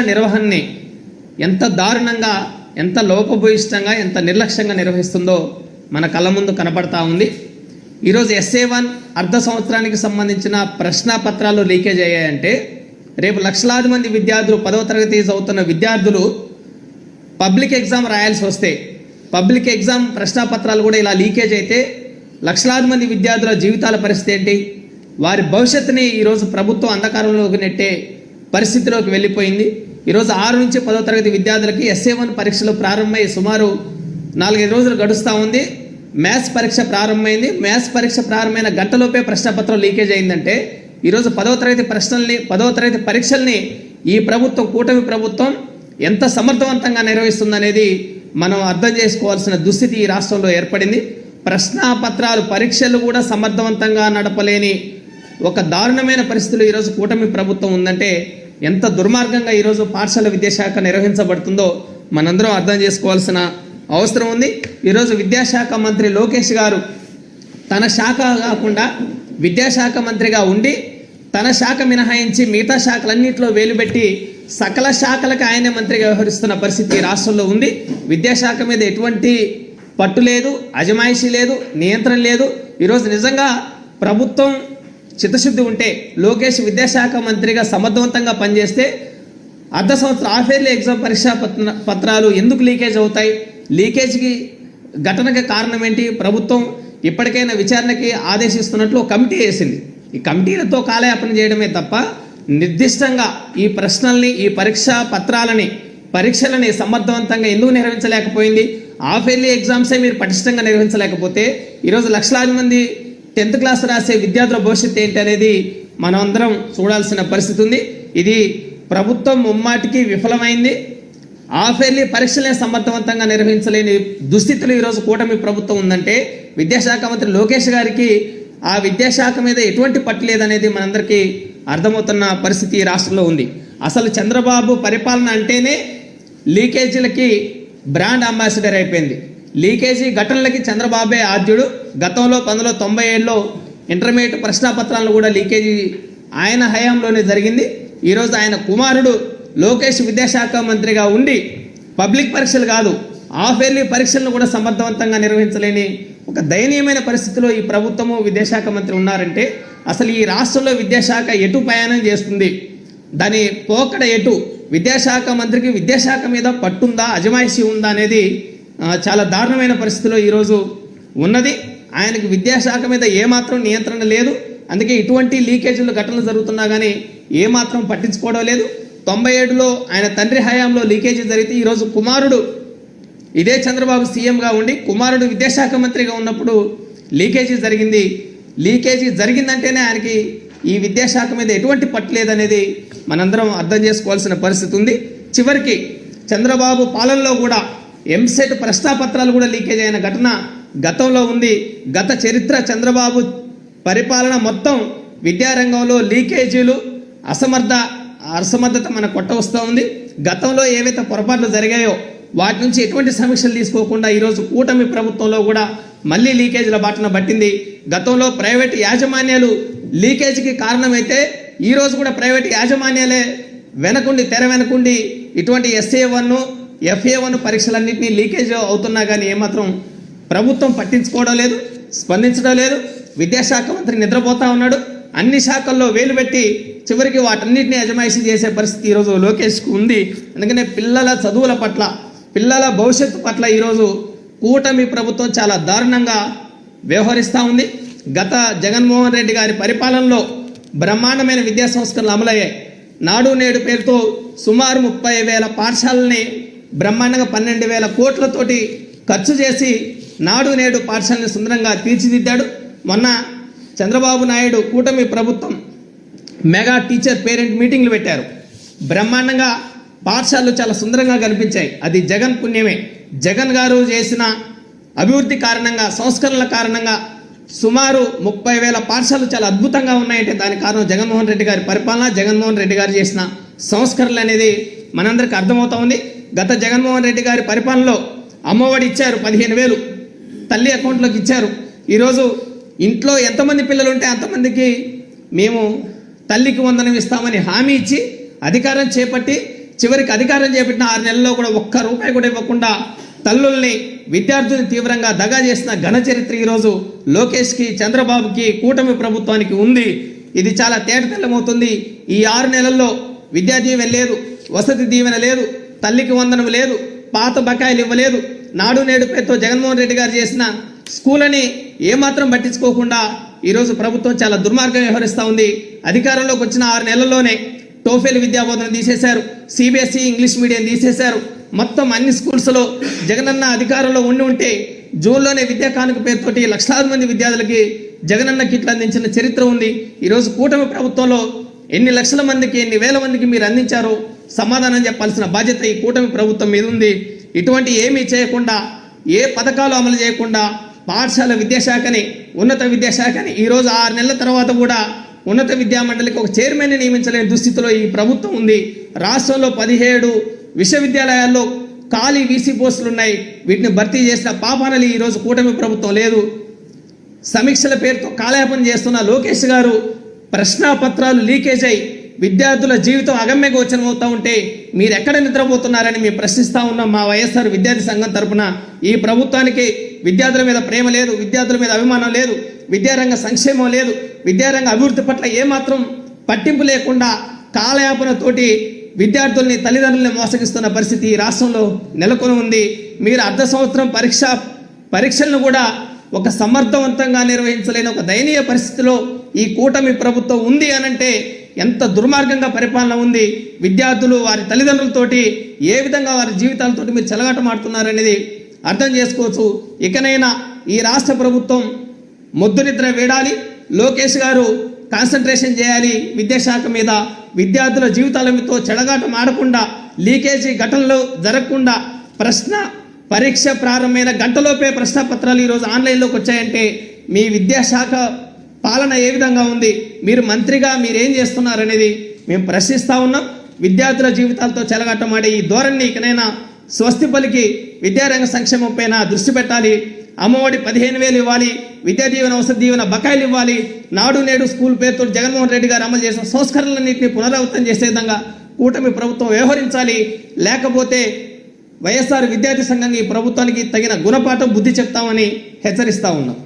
నిర్వహణని ఎంత దారుణంగా ఎంత లోపభూయిష్టంగా ఎంత నిర్లక్ష్యంగా నిర్వహిస్తుందో మన కళ్ళ ముందు కనపడతా ఉంది. ఈరోజు ఎస్ఏ వన్ అర్ధ సంవత్సరానికి సంబంధించిన ప్రశ్నాపత్రాలు లీకేజ్ అయ్యాయంటే రేపు లక్షలాది మంది విద్యార్థులు పదవ తరగతి చదువుతున్న విద్యార్థులు పబ్లిక్ ఎగ్జామ్ రాయాల్సి వస్తే పబ్లిక్ ఎగ్జామ్ ప్రశ్నాపత్రాలు కూడా ఇలా లీకేజ్ అయితే లక్షలాది మంది విద్యార్థుల జీవితాల పరిస్థితి ఏంటి? వారి భవిష్యత్తుని ఈరోజు ప్రభుత్వం అంధకారంలోకి నెట్టే పరిస్థితిలోకి వెళ్ళిపోయింది. ఈరోజు ఆరు నుంచి పదో తరగతి విద్యార్థులకి ఎస్ఏ వన్ పరీక్షలు ప్రారంభమై సుమారు నాలుగైదు రోజులు గడుస్తూ ఉంది. మ్యాథ్స్ పరీక్ష ప్రారంభమైంది. మ్యాథ్స్ పరీక్ష ప్రారంభమైన గంటలోపే ప్రశ్నపత్రం లీకేజ్ అయిందంటే ఈరోజు పదవ తరగతి ప్రశ్నల్ని పదవ తరగతి పరీక్షల్ని ఈ ప్రభుత్వం కూటమి ప్రభుత్వం ఎంత సమర్థవంతంగా నిర్వహిస్తుందనేది మనం అర్థం చేసుకోవాల్సిన దుస్థితి ఈ రాష్ట్రంలో ఏర్పడింది. ప్రశ్నాపత్రాలు పరీక్షలు కూడా సమర్థవంతంగా నడపలేని ఒక దారుణమైన పరిస్థితులు ఈరోజు కూటమి ప్రభుత్వం ఉందంటే ఎంత దుర్మార్గంగా ఈరోజు పాఠశాల విద్యాశాఖ నిర్వహించబడుతుందో మనందరం అర్థం చేసుకోవాల్సిన అవసరం ఉంది. ఈరోజు విద్యాశాఖ మంత్రి లోకేష్ గారు తన శాఖ కాకుండా విద్యాశాఖ మంత్రిగా ఉండి తన శాఖ మినహాయించి మిగతా శాఖలన్నింటిలో వేలుపెట్టి సకల శాఖలకు ఆయనే మంత్రిగా వ్యవహరిస్తున్న పరిస్థితి రాష్ట్రంలో ఉంది. విద్యాశాఖ మీద ఎటువంటి పట్టు లేదు అజమాయిషీ లేదు నియంత్రణ లేదు. ఈరోజు నిజంగా ప్రభుత్వం చిత్తశుద్ధి ఉంటే లోకేష్ విద్యాశాఖ మంత్రిగా సమర్థవంతంగా పనిచేస్తే అర్ధ సంవత్సరం హాఫ్ ఎగ్జామ్ పరీక్షా పత్ర పత్రాలు ఎందుకు లీకేజ్ అవుతాయి? లీకేజ్కి ఘటనకి కారణం ఏంటి? ప్రభుత్వం ఇప్పటికైనా విచారణకి ఆదేశిస్తున్నట్లు కమిటీ వేసింది. ఈ కమిటీలతో కాలయాపన చేయడమే తప్ప నిర్దిష్టంగా ఈ ప్రశ్నల్ని ఈ పరీక్షా పత్రాలని పరీక్షలని సమర్థవంతంగా ఎందుకు నిర్వహించలేకపోయింది? ఆఫ్ ఇయర్లీ ఎగ్జామ్సే మీరు పటిష్టంగా నిర్వహించలేకపోతే ఈరోజు లక్షలాది మంది టెన్త్ క్లాస్ రాసే విద్యార్థుల భవిష్యత్తు ఏంటి అనేది మనమందరం చూడాల్సిన పరిస్థితి ఉంది. ఇది ప్రభుత్వం ముమ్మాటికి విఫలమైంది. హాఫ్ పరీక్షలే సమర్థవంతంగా నిర్వహించలేని దుస్థితులు ఈరోజు కూటమి ప్రభుత్వం ఉందంటే విద్యాశాఖ మంత్రి లోకేష్ గారికి ఆ విద్యాశాఖ మీద ఎటువంటి పట్టు లేదనేది మనందరికీ అర్థమవుతున్న పరిస్థితి ఈ రాష్ట్రంలో ఉంది. అసలు చంద్రబాబు పరిపాలన అంటేనే లీకేజీలకి బ్రాండ్ అంబాసిడర్ అయిపోయింది. లీకేజీ ఘటనలకి చంద్రబాబే ఆద్యుడు. గతంలో పంతొమ్మిది వందల తొంభై ఏడులో ఇంటర్మీడియట్ ప్రశ్నాపత్రాలను కూడా లీకేజీ ఆయన హయాంలోనే జరిగింది. ఈరోజు ఆయన కుమారుడు లోకేష్ విద్యాశాఖ మంత్రిగా ఉండి పబ్లిక్ పరీక్షలు కాదు హాఫ్ ఇయర్లీ పరీక్షలను కూడా సమర్థవంతంగా నిర్వహించలేని ఒక దయనీయమైన పరిస్థితిలో ఈ ప్రభుత్వము విద్యాశాఖ మంత్రి ఉన్నారంటే అసలు ఈ రాష్ట్రంలో విద్యాశాఖ ఎటు ప్రయాణం చేస్తుంది? దాని పోకడ ఎటు? విద్యాశాఖ మంత్రికి విద్యాశాఖ మీద పట్టుందా అజమాయిషీ ఉందా అనేది చాలా దారుణమైన పరిస్థితిలో ఈరోజు ఉన్నది. ఆయనకి విద్యాశాఖ మీద ఏమాత్రం నియంత్రణ లేదు. అందుకే ఇటువంటి లీకేజీలు ఘటనలు జరుగుతున్నా కానీ ఏమాత్రం పట్టించుకోవడం లేదు. తొంభై ఏడులో ఆయన తండ్రి హయాంలో లీకేజీ జరిగితే ఈరోజు కుమారుడు ఇదే చంద్రబాబు సీఎంగా ఉండి కుమారుడు విద్యాశాఖ మంత్రిగా ఉన్నప్పుడు లీకేజీ జరిగింది. లీకేజీ జరిగిందంటేనే ఆయనకి ఈ విద్యాశాఖ మీద ఎటువంటి పట్టు లేదనేది మనందరం అర్థం చేసుకోవాల్సిన పరిస్థితి ఉంది. చివరికి చంద్రబాబు పాలనలో కూడా ఎంసెట్ ప్రశ్నాపత్రాలు కూడా లీకేజ్ అయిన ఘటన గతంలో ఉంది. గత చరిత్ర చంద్రబాబు పరిపాలన మొత్తం విద్యారంగంలో లీకేజీలు అసమర్థ అసమర్థత మన కొట్ట వస్తూ ఉంది. గతంలో ఏవైతే పొరపాట్లు జరిగాయో వాటి నుంచి ఎటువంటి సమీక్షలు తీసుకోకుండా ఈరోజు కూటమి ప్రభుత్వంలో కూడా మళ్ళీ లీకేజీల బాటన పట్టింది. గతంలో ప్రైవేట్ యాజమాన్యాలు లీకేజీకి కారణమైతే ఈరోజు కూడా ప్రైవేట్ యాజమాన్యాలే వెనకుండి తెర వెనకుండి ఇటువంటి ఎస్ఏ వన్ను ఎఫ్ఏ వన్ పరీక్షలన్నింటినీ లీకేజ్ అవుతున్నా కానీ ఏమాత్రం ప్రభుత్వం పట్టించుకోవడం లేదు స్పందించడం లేదు. విద్యాశాఖ మంత్రి నిద్రపోతా ఉన్నాడు. అన్ని శాఖల్లో వేలు పెట్టి చివరికి వాటన్నిటిని అజమాయిషీ చేసే పరిస్థితి ఈరోజు లోకేష్కు ఉంది. అందుకనే పిల్లల చదువుల పట్ల పిల్లల భవిష్యత్తు పట్ల ఈరోజు కూటమి ప్రభుత్వం చాలా దారుణంగా వ్యవహరిస్తూ ఉంది. గత జగన్మోహన్ రెడ్డి గారి పరిపాలనలో బ్రహ్మాండమైన విద్యా సంస్కరణలు అమలయ్యాయి. నాడు నేడు పేరుతో సుమారు ముప్పై వేల పాఠశాలని బ్రహ్మాండంగా పన్నెండు వేల కోట్లతోటి ఖర్చు చేసి నాడు నేడు పాఠశాలని సుందరంగా తీర్చిదిద్దాడు. మొన్న చంద్రబాబు నాయుడు కూటమి ప్రభుత్వం మెగా టీచర్ పేరెంట్ మీటింగ్లు పెట్టారు. బ్రహ్మాండంగా పాఠశాలలు చాలా సుందరంగా కనిపించాయి. అది జగన్ పుణ్యమే. జగన్ గారు చేసిన అభివృద్ధి కారణంగా సంస్కరణల కారణంగా సుమారు ముప్పై వేల పాఠశాలలు చాలా అద్భుతంగా ఉన్నాయంటే దాని కారణం జగన్మోహన్ రెడ్డి గారి పరిపాలన. జగన్మోహన్ రెడ్డి గారు చేసిన సంస్కరణలు అనేది మనందరికీ అర్థమవుతా ఉంది. గత జగన్మోహన్ రెడ్డి గారి పరిపాలనలో అమ్మఒడి ఇచ్చారు పదిహేను వేలు. తల్లి అకౌంట్లోకి ఇచ్చారు. ఈరోజు ఇంట్లో ఎంతమంది పిల్లలు ఉంటే అంతమందికి మేము తల్లికి వందనం ఇస్తామని హామీ ఇచ్చి అధికారం చేపట్టి చివరికి అధికారం చేపట్టిన ఆరు నెలల్లో కూడా ఒక్క రూపాయి కూడా ఇవ్వకుండా తల్లుల్ని విద్యార్థుల్ని తీవ్రంగా దగా చేసిన ఘన చరిత్ర ఈరోజు లోకేష్కి చంద్రబాబుకి కూటమి ప్రభుత్వానికి ఉంది. ఇది చాలా తేటతెల్లమవుతుంది. ఈ ఆరు నెలల్లో విద్యా దీవెన లేదు వసతి దీవెన లేదు. తల్లికి వందనం లేదు పాత బకాయిలు ఇవ్వలేదు. నాడు నేడు పేరుతో జగన్మోహన్ రెడ్డి గారు చేసిన స్కూల్ని ఏమాత్రం పట్టించుకోకుండా ఈరోజు ప్రభుత్వం చాలా దుర్మార్గం వ్యవహరిస్తూ ఉంది. అధికారంలోకి వచ్చిన ఆరు నెలల్లోనే టోఫెల్ విద్యాబోధన తీసేశారు. సిబిఎస్ఈ ఇంగ్లీష్ మీడియం తీసేశారు. మొత్తం అన్ని స్కూల్స్లో జగనన్న అధికారంలో ఉండి ఉంటే జూన్లోనే విద్యా కానుక పేరుతోటి లక్షలాది మంది విద్యార్థులకి జగనన్న కిట్లు అందించిన చరిత్ర ఉంది. ఈరోజు కూటమి ప్రభుత్వంలో ఎన్ని లక్షల మందికి ఎన్ని వేల మందికి మీరు అందించారో సమాధానం చెప్పాల్సిన బాధ్యత ఈ కూటమి ప్రభుత్వం మీద ఉంది. ఇటువంటి ఏమీ చేయకుండా ఏ పథకాలు అమలు చేయకుండా పాఠశాల విద్యాశాఖని ఉన్నత విద్యాశాఖని ఈరోజు ఆరు నెలల తర్వాత కూడా ఉన్నత విద్యా మండలికి ఒక చైర్మన్ని నియమించలేని దుస్థితిలో ఈ ప్రభుత్వం ఉంది. రాష్ట్రంలో పదిహేడు విశ్వవిద్యాలయాల్లో ఖాళీ వీసీ పోస్టులు ఉన్నాయి. వీటిని భర్తీ చేసిన పాపానలి ఈరోజు కూటమి ప్రభుత్వం లేదు. సమీక్షల పేరుతో కాలయాపన చేస్తున్న లోకేష్ గారు ప్రశ్నాపత్రాలు లీకేజ్ అయి విద్యార్థుల జీవితం అగమ్య గోచరం ఉంటే మీరు ఎక్కడ నిద్రపోతున్నారని మేము ప్రశ్నిస్తా ఉన్నాం మా వైఎస్ఆర్ విద్యార్థి సంఘం తరపున. ఈ ప్రభుత్వానికి విద్యార్థుల మీద ప్రేమ లేదు విద్యార్థుల మీద అభిమానం లేదు విద్యారంగ సంక్షేమం లేదు విద్యారంగ అభివృద్ధి పట్ల ఏమాత్రం పట్టింపు లేకుండా కాలయాపనతోటి విద్యార్థుల్ని తల్లిదండ్రుల్ని మోసగిస్తున్న పరిస్థితి ఈ రాష్ట్రంలో నెలకొని ఉంది. మీరు అర్ధ సంవత్సరం పరీక్ష పరీక్షలను కూడా ఒక సమర్థవంతంగా నిర్వహించలేని ఒక దయనీయ పరిస్థితిలో ఈ కూటమి ప్రభుత్వం ఉంది అనంటే ఎంత దుర్మార్గంగా పరిపాలన ఉంది విద్యార్థులు వారి తల్లిదండ్రులతోటి ఏ విధంగా వారి జీవితాలతోటి మీరు చెలగాటమాడుతున్నారనేది అర్థం చేసుకోవచ్చు. ఇకనైనా ఈ రాష్ట్ర ప్రభుత్వం మొద్దు నిద్ర వేడాలి లోకేష్ గారు కాన్సన్ట్రేషన్ చేయాలి విద్యాశాఖ మీద విద్యార్థుల జీవితాలతో చెడగాటం ఆడకుండా లీకేజీ ఘటనలు జరగకుండా ప్రశ్న పరీక్ష ప్రారంభమైన గంటలోపే ప్రశ్న పత్రాలు ఈరోజు ఆన్లైన్లోకి వచ్చాయంటే మీ విద్యాశాఖ పాలన ఏ విధంగా ఉంది? మీరు మంత్రిగా మీరేం చేస్తున్నారు చేస్తున్నారనేది మేము ప్రశ్నిస్తూ ఉన్నాం. విద్యార్థుల జీవితాలతో చెలగట్టమాడే ఈ ధోరణి ఇకనైనా స్వస్తి పలికి విద్యారంగ సంక్షేమం పైన దృష్టి పెట్టాలి. అమ్మఒడి పదిహేను వేలు ఇవ్వాలి. విద్యా దీవెన వసతి దీవెన బకాయిలు ఇవ్వాలి. నాడు నేడు స్కూల్ పేరుతో జగన్మోహన్ రెడ్డి గారు అమలు చేసిన సంస్కరణలన్నింటినీ పునరావృతం చేసే విధంగా కూటమి ప్రభుత్వం వ్యవహరించాలి. లేకపోతే వైఎస్ఆర్ విద్యార్థి సంఘం ఈ ప్రభుత్వానికి తగిన గుణపాఠం బుద్ధి చెప్తామని హెచ్చరిస్తా ఉన్నాం.